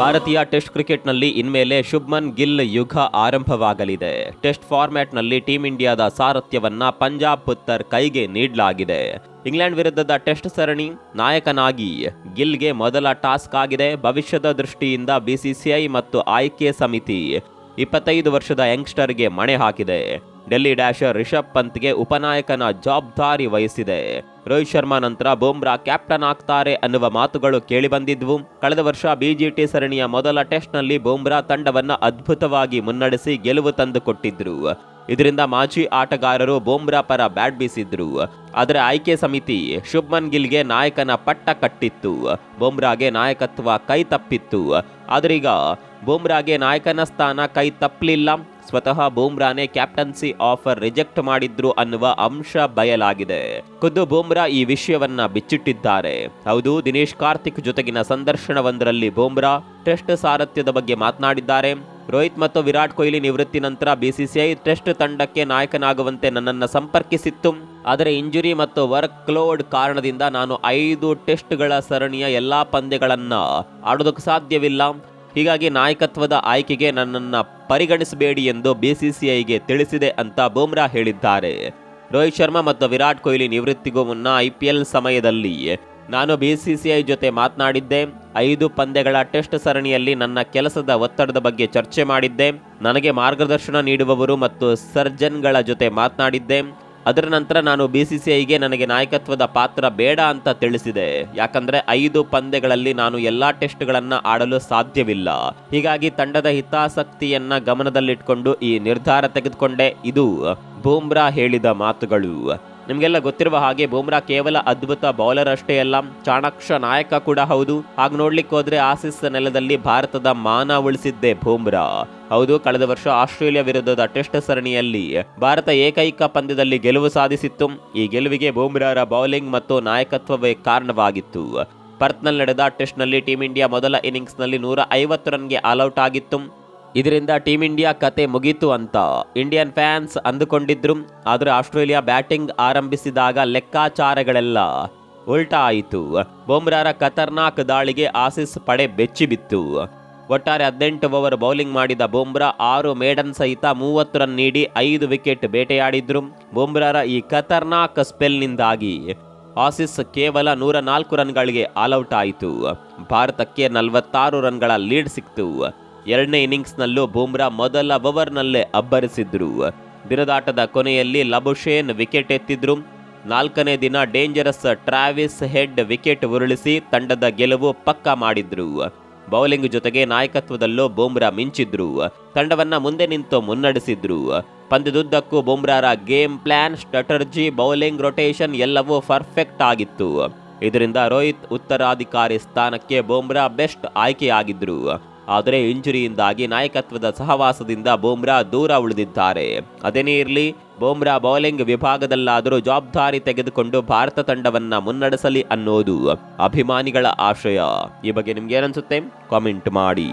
ಭಾರತೀಯ ಟೆಸ್ಟ್ ಕ್ರಿಕೆಟ್ನಲ್ಲಿ ಇನ್ಮೇಲೆ ಶುಭ್ಮನ್ ಗಿಲ್ ಯುಗ ಆರಂಭವಾಗಲಿದೆ. ಟೆಸ್ಟ್ ಫಾರ್ಮ್ಯಾಟ್ನಲ್ಲಿ ಟೀಂ ಇಂಡಿಯಾದ ಸಾರಥ್ಯವನ್ನ ಪಂಜಾಬ್ ಪುತ್ತರ್ ಕೈಗೆ ನೀಡಲಾಗಿದೆ. ಇಂಗ್ಲೆಂಡ್ ವಿರುದ್ಧದ ಟೆಸ್ಟ್ ಸರಣಿ ನಾಯಕನಾಗಿ ಗಿಲ್ಗೆ ಮೊದಲ ಟಾಸ್ಕ್ ಆಗಿದೆ. ಭವಿಷ್ಯದ ದೃಷ್ಟಿಯಿಂದ ಬಿಸಿಸಿಐ ಮತ್ತು ಆಯ್ಕೆ ಸಮಿತಿ ಇಪ್ಪತ್ತೈದು ವರ್ಷದ ಯಂಗ್ಸ್ಟರ್ಗೆ ಮಣೆ ಹಾಕಿದೆ. ಡೆಲ್ಲಿ ಡ್ಯಾಶರ್ ರಿಷಬ್ ಪಂತ್ಗೆ ಉಪನಾಯಕನ ಜವಾಬ್ದಾರಿ ವಹಿಸಿದೆ. ರೋಹಿತ್ ಶರ್ಮಾ ನಂತರ ಬೂಮ್ರಾ ಕ್ಯಾಪ್ಟನ್ ಆಗ್ತಾರೆ ಅನ್ನುವ ಮಾತುಗಳು ಕೇಳಿಬಂದಿದ್ವು. ಕಳೆದ ವರ್ಷ ಬಿಜಿಟಿ ಸರಣಿಯ ಮೊದಲ ಟೆಸ್ಟ್ನಲ್ಲಿ ಬೂಮ್ರಾ ತಂಡವನ್ನ ಅದ್ಭುತವಾಗಿ ಮುನ್ನಡೆಸಿ ಗೆಲುವು ತಂದುಕೊಟ್ಟಿದ್ರು. ಇದರಿಂದ ಮಾಜಿ ಆಟಗಾರರು ಬೂಮ್ರಾ ಪರ ಬ್ಯಾಟ್ ಬೀಸಿದ್ರು. ಆದರೆ ಆಯ್ಕೆ ಸಮಿತಿ ಶುಭ್ಮನ್ ಗಿಲ್ಗೆ ನಾಯಕನ ಪಟ್ಟ ಕಟ್ಟಿತ್ತು. ಬೂಮ್ರಾಗೆ ನಾಯಕತ್ವ ಕೈ ತಪ್ಪಿತ್ತು. ಆದ್ರೀಗ ಬೂಮ್ರಾಗೆ ನಾಯಕನ ಸ್ಥಾನ ಕೈ ತಪ್ಪಲಿಲ್ಲ. ಸ್ವತಃ ಬೂಮ್ರಾನೇ ಕ್ಯಾಪ್ಟನ್ಸಿ ಆಫರ್ ರಿಜೆಕ್ಟ್ ಮಾಡಿದ್ರು ಅನ್ನುವ ಅಂಶ ಬಯಲಾಗಿದೆ. ಖುದ್ದು ಬೂಮ್ರಾ ಈ ವಿಷಯವನ್ನ ಬಿಚ್ಚಿಟ್ಟಿದ್ದಾರೆ. ಹೌದು, ದಿನೇಶ್ ಕಾರ್ತಿಕ್ ಜೊತೆಗಿನ ಸಂದರ್ಶನವೊಂದರಲ್ಲಿ ಬೂಮ್ರಾ ಟೆಸ್ಟ್ ಸಾರಥ್ಯದ ಬಗ್ಗೆ ಮಾತನಾಡಿದ್ದಾರೆ. ರೋಹಿತ್ ಮತ್ತು ವಿರಾಟ್ ಕೊಹ್ಲಿ ನಿವೃತ್ತಿ ನಂತರ ಬಿಸಿಸಿಐ ಟೆಸ್ಟ್ ತಂಡಕ್ಕೆ ನಾಯಕನಾಗುವಂತೆ ನನ್ನನ್ನು ಸಂಪರ್ಕಿಸಿತ್ತು. ಆದರೆ ಇಂಜುರಿ ಮತ್ತು ವರ್ಕ್ ಲೋಡ್ ಕಾರಣದಿಂದ ನಾನು ಐದು ಟೆಸ್ಟ್ಗಳ ಸರಣಿಯ ಎಲ್ಲಾ ಪಂದ್ಯಗಳನ್ನು ಆಡೋದಕ್ಕೆ ಸಾಧ್ಯವಿಲ್ಲ. ಹೀಗಾಗಿ ನಾಯಕತ್ವದ ಆಯ್ಕೆಗೆ ನನ್ನನ್ನು ಪರಿಗಣಿಸಬೇಡಿ ಎಂದು ಬಿಸಿಸಿಐಗೆ ತಿಳಿಸಿದೆ ಅಂತ ಬೂಮ್ರಾ ಹೇಳಿದ್ದಾರೆ. ರೋಹಿತ್ ಶರ್ಮಾ ಮತ್ತು ವಿರಾಟ್ ಕೊಹ್ಲಿ ನಿವೃತ್ತಿಗೂ ಮುನ್ನ ಐಪಿಎಲ್ ಸಮಯದಲ್ಲಿ ನಾನು ಬಿಸಿಸಿಐ ಜೊತೆ ಮಾತನಾಡಿದ್ದೆ. ಐದು ಪಂದ್ಯಗಳ ಟೆಸ್ಟ್ ಸರಣಿಯಲ್ಲಿ ನನ್ನ ಕೆಲಸದ ಒತ್ತಡದ ಬಗ್ಗೆ ಚರ್ಚೆ ಮಾಡಿದ್ದೆ. ನನಗೆ ಮಾರ್ಗದರ್ಶನ ನೀಡುವವರು ಮತ್ತು ಸರ್ಜನ್ಗಳ ಜೊತೆ ಮಾತನಾಡಿದ್ದೆ. ಅದರ ನಂತರ ನಾನು ಬಿಸಿಸಿಐಗೆ ನನಗೆ ನಾಯಕತ್ವದ ಪಾತ್ರ ಬೇಡ ಅಂತ ತಿಳಿಸಿದೆ. ಯಾಕಂದ್ರೆ ಐದು ಪಂದ್ಯಗಳಲ್ಲಿ ನಾನು ಎಲ್ಲಾ ಟೆಸ್ಟ್ಗಳನ್ನು ಆಡಲು ಸಾಧ್ಯವಿಲ್ಲ. ಹೀಗಾಗಿ ತಂಡದ ಹಿತಾಸಕ್ತಿಯನ್ನ ಗಮನದಲ್ಲಿಟ್ಕೊಂಡು ಈ ನಿರ್ಧಾರ ತೆಗೆದುಕೊಂಡೆ. ಇದು ಬೂಮ್ರಾ ಹೇಳಿದ ಮಾತುಗಳು. ನಿಮಗೆಲ್ಲ ಗೊತ್ತಿರುವ ಹಾಗೆ ಬೂಮ್ರಾ ಕೇವಲ ಅದ್ಭುತ ಬೌಲರ್ ಅಷ್ಟೇ ಅಲ್ಲ, ಚಾಣಾಕ್ಷ ನಾಯಕ ಕೂಡ ಹೌದು. ಹಾಗೆ ನೋಡ್ಲಿಕ್ಕೆ ಹೋದ್ರೆ ಆಸಿಸ್ ನೆಲದಲ್ಲಿ ಭಾರತದ ಮಾನ ಉಳಿಸಿದ್ದೆ ಬೂಮ್ರಾ. ಹೌದು, ಕಳೆದ ವರ್ಷ ಆಸ್ಟ್ರೇಲಿಯಾ ವಿರುದ್ಧದ ಟೆಸ್ಟ್ ಸರಣಿಯಲ್ಲಿ ಭಾರತ ಏಕೈಕ ಪಂದ್ಯದಲ್ಲಿ ಗೆಲುವು ಸಾಧಿಸಿತ್ತು. ಈ ಗೆಲುವಿಗೆ ಬೂಮ್ರಾರ ಬೌಲಿಂಗ್ ಮತ್ತು ನಾಯಕತ್ವವೇ ಕಾರಣವಾಗಿತ್ತು. ಪರ್ತ್ನಲ್ಲಿ ನಡೆದ ಟೆಸ್ಟ್ನಲ್ಲಿ ಟೀಂ ಇಂಡಿಯಾ ಮೊದಲ ಇನ್ನಿಂಗ್ಸ್ನಲ್ಲಿ ನೂರ ಐವತ್ತು ರನ್ಗೆ ಆಲ್ಔಟ್ ಆಗಿತ್ತು. ಇದರಿಂದ ಟೀಮ್ ಇಂಡಿಯಾ ಕತೆ ಮುಗೀತು ಅಂತ. ಇಂಡಿಯನ್ ಫ್ಯಾನ್ಸ್ ಅಂದುಕೊಂಡಿದ್ರು, ಆದರೆ ಆಸ್ಟ್ರೇಲಿಯಾ ಬ್ಯಾಟಿಂಗ್ ಆರಂಭಿಸಿದಾಗ ಲೆಕ್ಕಾಚಾರಗಳೆಲ್ಲ ಉಲ್ಟಾ ಆಯಿತು. ಬೊಮ್ರಾರ ಖತರ್ನಾಕ್ ದಾಳಿಗೆ ಆಸಿಸ್ ಪಡೆ ಬೆಚ್ಚಿಬಿತ್ತು ಒಟ್ಟಾರೆ ಹದಿನೆಂಟು ಓವರ್ ಬೌಲಿಂಗ್ ಮಾಡಿದ ಬೊಮ್ರಾ ಆರು ಮೇಡನ್ ಸಹಿತ ಮೂವತ್ತು ರನ್ ನೀಡಿ ಐದು ವಿಕೆಟ್ ಬೇಟೆಯಾಡಿದ್ರು. ಬೊಮ್ರಾರ ಈ ಖತರ್ನಾಕ್ ಸ್ಪೆಲ್ನಿಂದಾಗಿ ಆಸಿಸ್ ಕೇವಲ ನೂರ ನಾಲ್ಕು ರನ್ಗಳಿಗೆ ಆಲ್ಔಟ್ ಆಯಿತು. ಭಾರತಕ್ಕೆ ನಲವತ್ತಾರು ರನ್ಗಳ ಲೀಡ್ ಸಿಕ್ತು. ಎರಡನೇ ಇನ್ನಿಂಗ್ಸ್ನಲ್ಲೂ ಬೂಮ್ರಾ ಮೊದಲ ಓವರ್ನಲ್ಲೇ ಅಬ್ಬರಿಸಿದ್ರು. ದಿನದಾಟದ ಕೊನೆಯಲ್ಲಿ ಲಬುಶೇನ್ ವಿಕೆಟ್ ಎತ್ತಿದ್ರು. ನಾಲ್ಕನೇ ದಿನ ಡೇಂಜರಸ್ ಟ್ರಾವಿಸ್ ಹೆಡ್ ವಿಕೆಟ್ ಉರುಳಿಸಿ ತಂಡದ ಗೆಲುವು ಪಕ್ಕಾ ಮಾಡಿದ್ರು. ಬೌಲಿಂಗ್ ಜೊತೆಗೆ ನಾಯಕತ್ವದಲ್ಲೂ ಬೂಮ್ರಾ ಮಿಂಚಿದ್ರು. ತಂಡವನ್ನ ಮುಂದೆ ನಿಂತು ಮುನ್ನಡೆಸಿದ್ರು. ಪಂದ್ಯದುದ್ದಕ್ಕೂ ಬೂಮ್ರಾರ game plan, strategy, bowling rotation ಎಲ್ಲವೂ ಪರ್ಫೆಕ್ಟ್ ಆಗಿತ್ತು. ಇದರಿಂದ ರೋಹಿತ್ ಉತ್ತರಾಧಿಕಾರಿ ಸ್ಥಾನಕ್ಕೆ ಬೂಮ್ರಾ ಬೆಸ್ಟ್ ಆಯ್ಕೆಯಾಗಿದ್ರು. ಆದರೆ ಇಂಜುರಿಯಿಂದಾಗಿ ನಾಯಕತ್ವದ ಸಹವಾಸದಿಂದ ಬೂಮ್ರಾ ದೂರ ಉಳಿದಿದ್ದಾರೆ. ಅದೇನೇ ಇರಲಿ ಬೂಮ್ರಾ ಬೌಲಿಂಗ್ ವಿಭಾಗದಲ್ಲಾದರೂ ಜವಾಬ್ದಾರಿ ತೆಗೆದುಕೊಂಡು ಭಾರತ ತಂಡವನ್ನ ಮುನ್ನಡೆಸಲಿ ಅನ್ನೋದು ಅಭಿಮಾನಿಗಳ ಆಶಯ. ಈ ಬಗ್ಗೆ ನಿಮ್ಗೆ ಏನನ್ಸುತ್ತೆ? ಕಾಮೆಂಟ್ ಮಾಡಿ.